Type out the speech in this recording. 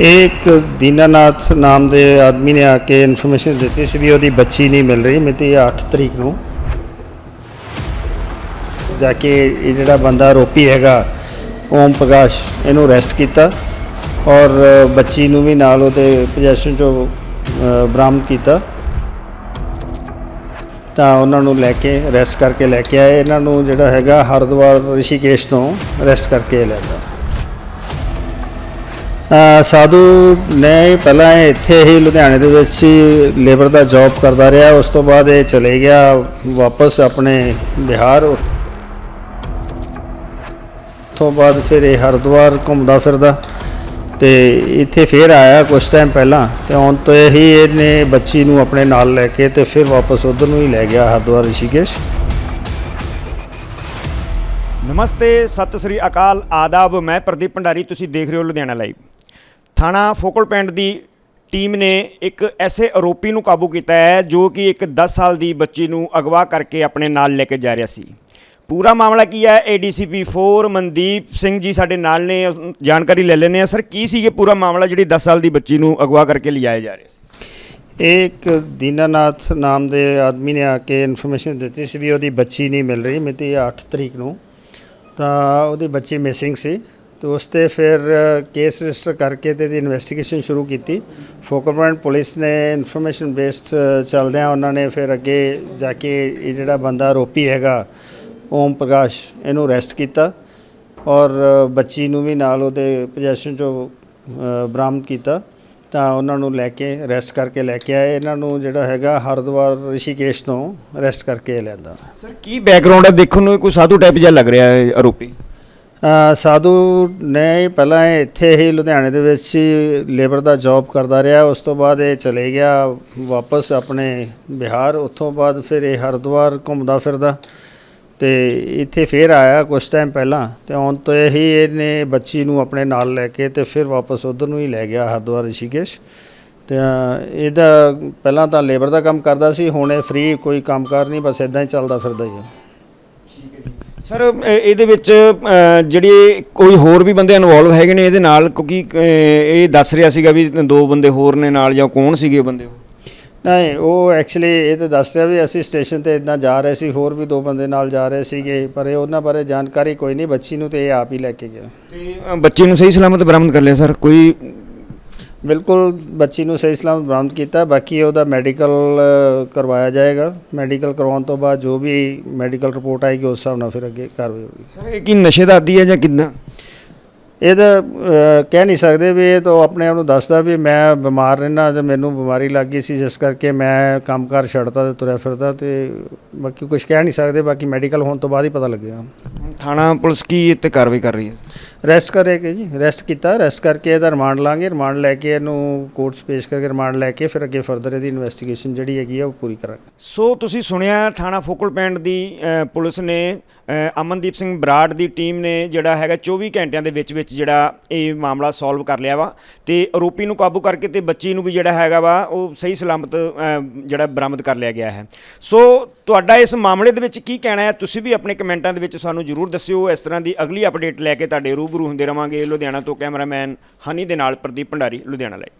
ਇੱਕ ਦੀਨਾਨਾਥ ਨਾਮ ਦੇ ਆਦਮੀ ਨੇ ਆ ਕੇ ਇਨਫੋਰਮੇਸ਼ਨ ਦਿੱਤੀ ਸੀ ਵੀ ਉਹਦੀ ਬੱਚੀ ਨਹੀਂ ਮਿਲ ਰਹੀ ਮਿਤੀ 8 ਤਰੀਕ ਨੂੰ ਜਾ ਕੇ ਇਹ ਜਿਹੜਾ ਬੰਦਾ ਆਰੋਪੀ ਹੈਗਾ ਓਮ ਪ੍ਰਕਾਸ਼ ਇਹਨੂੰ ਅਰੈਸਟ ਕੀਤਾ ਔਰ ਬੱਚੀ ਨੂੰ ਵੀ ਨਾਲ ਉਹਦੇ ਪੋਜੈਸ਼ਨ ਚੋਂ ਬਰਾਮਦ ਕੀਤਾ ਤਾਂ ਉਹਨਾਂ ਨੂੰ ਲੈ ਕੇ ਅਰੈਸਟ ਕਰਕੇ ਲੈ ਕੇ ਆਏ ਇਹਨਾਂ ਨੂੰ ਜਿਹੜਾ ਹੈਗਾ ਹਰਿਦੁਆਰ ਰਿਸ਼ੀਕੇਸ਼ ਤੋਂ ਅਰੈਸਟ ਕਰਕੇ ਲੈ ਅ, ਸਾਧੂ ਨੇ ਪਹਿਲਾਂ ਇੱਥੇ ਹੀ ਲੁਧਿਆਣੇ ਦੇ ਵਿੱਚ ਹੀ ਲੇਬਰ ਦਾ ਜੌਬ ਕਰਦਾ ਰਿਹਾ। ਉਸ ਤੋਂ ਬਾਅਦ ਇਹ ਚਲੇ ਗਿਆ ਵਾਪਸ ਆਪਣੇ ਬਿਹਾਰ। ਤੋਂ ਬਾਅਦ ਫਿਰ ਇਹ ਹਰਿਦੁਆਰ ਘੁੰਮਦਾ ਫਿਰਦਾ ਤੇ ਇੱਥੇ ਫਿਰ ਆਇਆ ਕੁਝ ਟਾਈਮ ਪਹਿਲਾਂ ਤੇ ਆਉਣ ਤੋਂ ਹੀ ਇਹਨੇ ਬੱਚੀ ਨੂੰ ਆਪਣੇ ਨਾਲ ਲੈ ਕੇ ਤੇ ਫਿਰ ਵਾਪਸ ਉਧਰ ਨੂੰ ਹੀ ਲੈ ਗਿਆ ਹਰਿਦੁਆਰ ਰਿਸ਼ੀਕੇਸ਼। ਨਮਸਤੇ, ਸਤਿ ਸ੍ਰੀ ਅਕਾਲ, ਆਦਾਬ। ਮੈਂ ਪ੍ਰਦੀਪ ਭੰਡਾਰੀ, ਤੁਸੀਂ ਦੇਖ ਰਹੇ ਹੋ ਲੁਧਿਆਣਾ ਲਾਈਵ ਥਾਣਾ ਫੋਕਲ ਪਿੰਡ ਦੀ ਟੀਮ ਨੇ ਇੱਕ ਐਸੇ ਆਰੋਪੀ ਨੂੰ ਕਾਬੂ ਕੀਤਾ ਹੈ ਜੋ ਕਿ ਇੱਕ 10 ਸਾਲ ਦੀ ਬੱਚੀ ਨੂੰ ਅਗਵਾ ਕਰਕੇ ਆਪਣੇ ਨਾਲ ਲੈ ਕੇ ਜਾ ਰਿਹਾ ਸੀ। ਪੂਰਾ ਮਾਮਲਾ ਕੀ ਹੈ? ਏਡੀਸੀਪੀ 4 ਮਨਦੀਪ ਸਿੰਘ ਜੀ ਸਾਡੇ ਨਾਲ ਨੇ। ਜਾਣਕਾਰੀ ਲੈ ਲੈਂਦੇ ਆ ਸਰ, ਕੀ ਸੀ ਇਹ ਪੂਰਾ ਮਾਮਲਾ ਜਿਹੜੀ 10 ਸਾਲ ਦੀ ਬੱਚੀ ਨੂੰ ਅਗਵਾ ਕਰਕੇ ਲਿਜਾਇਆ ਜਾ ਰਿਹਾ ਸੀ? ਇੱਕ ਦੀਨਾਨਾਥ ਨਾਮ ਦੇ ਆਦਮੀ ਨੇ ਆ ਕੇ ਇਨਫੋਰਮੇਸ਼ਨ ਦਿੱਤੀ ਸੀ ਵੀ ਉਹਦੀ ਬੱਚੀ ਨਹੀਂ ਮਿਲ ਰਹੀ ਮਿਤੀ 8 ਤਰੀਕ ਨੂੰ। ਤਾਂ ਉਹਦੀ ਬੱਚੀ ਮਿਸਿੰਗ ਸੀ। ਤੇ ਉਸ ਤੇ ਫਿਰ ਕੇਸ ਰਜਿਸਟਰ ਕਰਕੇ ਤੇ ਦੀ ਇਨਵੈਸਟੀਗੇਸ਼ਨ ਸ਼ੁਰੂ ਕੀਤੀ। ਫੋਕਲ ਪੁਆਇੰਟ ਪੁਲਿਸ ਨੇ ਇਨਫੋਰਮੇਸ਼ਨ ਬੇਸਡ ਚੱਲਦਿਆਂ ਉਹਨਾਂ ਨੇ ਫਿਰ ਅੱਗੇ ਜਾ ਕੇ ਇਹ ਜਿਹੜਾ ਬੰਦਾ ਆਰੋਪੀ ਹੈਗਾ, ਓਮ ਪ੍ਰਕਾਸ਼, ਇਹਨੂੰ ਅਰੈਸਟ ਕੀਤਾ ਔਰ ਬੱਚੀ ਨੂੰ ਵੀ ਨਾਲ ਉਹਦੇ ਪੋਜੈਸ਼ਨ ਚੋਂ ਬਰਾਮਦ ਕੀਤਾ। ਤਾਂ ਉਹਨਾਂ ਨੂੰ ਲੈ ਕੇ ਅਰੈਸਟ ਕਰਕੇ ਲੈ ਕੇ ਆਏ। ਇਹਨਾਂ ਨੂੰ ਜਿਹੜਾ ਹੈਗਾ ਹਰਿਦੁਆਰ ਰਿਸ਼ੀਕੇਸ਼ ਤੋਂ ਅਰੈਸਟ ਕਰਕੇ ਲੈਂਦਾ ਸਰ, ਕੀ ਬੈਕਗ੍ਰਾਉਂਡ ਹੈ? ਦੇਖਣ ਨੂੰ ਕੋਈ ਸਾਧੂ ਟਾਈਪ ਜਿਹਾ ਲੱਗ ਰਿਹਾ ਹੈ ਆਰੋਪੀ। ਸਾਧੂ ਨੇ ਪਹਿਲਾਂ ਇਹ ਇੱਥੇ ਹੀ ਲੁਧਿਆਣੇ ਦੇ ਵਿੱਚ ਹੀ ਲੇਬਰ ਦਾ ਜੌਬ ਕਰਦਾ ਰਿਹਾ, ਉਸ ਤੋਂ ਬਾਅਦ ਇਹ ਚਲੇ ਗਿਆ ਵਾਪਸ ਆਪਣੇ ਬਿਹਾਰ, ਉੱਥੋਂ ਬਾਅਦ ਫਿਰ ਇਹ ਹਰਿਦੁਆਰ ਘੁੰਮਦਾ ਫਿਰਦਾ ਤੇ ਇੱਥੇ ਫਿਰ ਆਇਆ ਕੁਝ ਟਾਈਮ ਪਹਿਲਾਂ ਤੇ ਆਉਣ ਤੋਂ ਹੀ ਇਹਨੇ ਬੱਚੀ ਨੂੰ ਆਪਣੇ ਨਾਲ ਲੈ ਕੇ ਤੇ ਫਿਰ ਵਾਪਸ ਉਧਰ ਨੂੰ ਹੀ ਲੈ ਗਿਆ ਹਰਿਦੁਆਰ ਰਿਸ਼ੀਕੇਸ਼। ਤੇ ਇਹਦਾ ਪਹਿਲਾਂ ਤਾਂ ਲੇਬਰ ਦਾ ਕੰਮ ਕਰਦਾ ਸੀ, ਹੁਣ ਇਹ ਫ੍ਰੀ ਕੋਈ ਕੰਮਕਾਰ ਨਹੀਂ, ਬਸ ਇਦਾਂ ਹੀ ਚੱਲਦਾ ਫਿਰਦਾ ਹੀ ਹੈ ਸਰ ਇਹ- ਇਹਦੇ ਵਿੱਚ ਜਿਹੜੇ ਕੋਈ ਹੋਰ ਵੀ ਬੰਦੇ ਇਨਵੋਲਵ ਹੈਗੇ ਨੇ ਇਹਦੇ ਨਾਲ? ਕਿਉਂਕਿ ਇਹ ਦੱਸ ਰਿਹਾ ਸੀਗਾ ਵੀ ਦੋ ਬੰਦੇ ਹੋਰ ਨੇ ਨਾਲ ਜਾਂ ਕੌਣ ਸੀਗੇ ਉਹ ਬੰਦੇ? ਉਹ ਨਹੀਂ ਉਹ ਐਕਚੁਅਲੀ ਇਹ ਤਾਂ ਦੱਸ ਰਿਹਾ ਵੀ ਅਸੀਂ ਸਟੇਸ਼ਨ ਤੇ ਇਦਾਂ ਜਾ ਰਹੇ ਸੀ ਹੋਰ ਵੀ ਦੋ ਬੰਦੇ ਨਾਲ ਜਾ ਰਹੇ ਸੀਗੇ ਪਰ ਇਹ ਉਹਨਾਂ ਬਾਰੇ ਜਾਣਕਾਰੀ ਕੋਈ ਨਹੀਂ ਬੱਚੀ ਨੂੰ ਤੇ ਇਹ ਆਪ ਹੀ ਲੈ ਕੇ ਗਿਆ। ਤੇ ਬੱਚੇ ਨੂੰ ਸਹੀ ਸਲਾਮਤ ਬਰਾਮਦ ਕਰ ਲਿਆ ਸਰ? ਕੋਈ ਬਿਲਕੁਲ ਬੱਚੀ ਨੂੰ ਸਹੀ ਸਲਾਮਤ ਬਰਾਮਦ ਕੀਤਾ। ਬਾਕੀ ਉਹਦਾ ਮੈਡੀਕਲ ਕਰਵਾਇਆ ਜਾਏਗਾ। ਮੈਡੀਕਲ ਕਰਵਾਉਣ ਤੋਂ ਬਾਅਦ ਜੋ ਵੀ ਮੈਡੀਕਲ ਰਿਪੋਰਟ ਆਏਗੀ, ਉਸ ਹਿਸਾਬ ਨਾਲ ਫਿਰ ਅੱਗੇ ਕਾਰਵਾਈ ਹੋਵੇਗੀ ਸਰ, ਇਹ ਕੀ ਨਸ਼ੇ ਦਾ ਆਦੀ ਹੈ ਜਾਂ ਕਿੰਨਾ ਇਹ ਤਾਂ ਅਹ, ਕਹਿ ਨਹੀਂ ਸਕਦੇ ਵੀ ਇਹ ਤਾਂ ਆਪਣੇ ਆਪ ਨੂੰ ਦੱਸਦਾ ਵੀ ਮੈਂ ਬਿਮਾਰ ਰਹਿਣਾ ਤੇ ਮੈਨੂੰ ਬਿਮਾਰੀ ਲੱਗ ਗਈ ਸੀ ਜਿਸ ਕਰਕੇ ਮੈਂ ਕੰਮਕਾਰ ਛੱਡਤਾ ਤੇ ਤੁਰਿਆ ਫਿਰਦਾ ਤੇ ਬਾਕੀ ਕੁਝ ਕਹਿ ਨਹੀਂ ਸਕਦੇ ਬਾਕੀ ਮੈਡੀਕਲ ਹੋਣ ਤੋਂ ਬਾਅਦ ਹੀ ਪਤਾ ਲੱਗੇਗਾ। ਥਾਣਾ ਪੁਲਿਸ ਕੀ ਤੇ ਕਾਰਵਾਈ ਕਰ ਰਹੀ ਹੈ? ਰੈਸਟ ਕਰੇਗੇ ਜੀ ਰੈਸਟ ਕੀਤਾ ਰੈਸਟ ਕਰਕੇ ਇਹਦਾ ਰਿਮਾਂਡ ਲਾਂਗੇ ਰਿਮਾਂਡ ਲੈ ਕੇ ਇਹਨੂੰ ਕੋਰਟ 'ਚ ਪੇਸ਼ ਕਰਕੇ ਰਿਮਾਂਡ ਲੈ ਕੇ ਫਿਰ ਅੱਗੇ ਫਰਦਰ ਇਹਦੀ ਇਨਵੈਸਟੀਗੇਸ਼ਨ ਜਿਹੜੀ ਹੈਗੀ ਆ ਉਹ ਪੂਰੀ ਕਰਾਂਗੇ। ਸੋ ਤੁਸੀਂ ਸੁਣਿਆ ਥਾਣਾ ਫੋਕਲ ਪਿੰਡ ਦੀ ਪੁਲਿਸ ਨੇ ਅਮਨਦੀਪ ਸਿੰਘ ਬਰਾੜ ਦੀ ਟੀਮ ਨੇ ਜਿਹੜਾ ਹੈਗਾ 24 ਘੰਟਿਆਂ ਦੇ ਵਿੱਚ ਵਿੱਚ ਜਿਹੜਾ ਇਹ ਮਾਮਲਾ ਸੋਲਵ ਕਰ ਲਿਆ ਵਾ ਤੇ ਆਰੋਪੀ ਨੂੰ ਕਾਬੂ ਕਰਕੇ ਤੇ ਬੱਚੀ ਨੂੰ ਵੀ ਜਿਹੜਾ ਹੈਗਾ ਵਾ ਉਹ ਸਹੀ ਸਲਾਮਤ ਜਿਹੜਾ ਬਰਾਮਦ ਕਰ ਲਿਆ ਗਿਆ ਹੈ। ਸੋ ਤੁਹਾਡਾ ਇਸ ਮਾਮਲੇ ਦੇ ਵਿੱਚ ਕੀ ਕਹਿਣਾ ਹੈ? ਤੁਸੀਂ ਵੀ ਆਪਣੇ ਕਮੈਂਟਾਂ ਦੇ ਵਿੱਚ ਸਾਨੂੰ ਜਰੂਰ ਦੱਸਿਓ। ਇਸ ਤਰ੍ਹਾਂ ਦੀ ਅਗਲੀ ਅਪਡੇਟ ਲੈ ਕੇ ਤੁਹਾਡੇ ਰੂਬਰੂ ਹੁੰਦੇ ਰਵਾਂਗੇ ਲੁਧਿਆਣਾ ਤੋਂ ਕੈਮਰਾਮੈਨ ਹਨੀ ਦੇ ਨਾਲ ਪ੍ਰਦੀਪ ਭੰਡਾਰੀ, ਲੁਧਿਆਣਾ ਲਈ।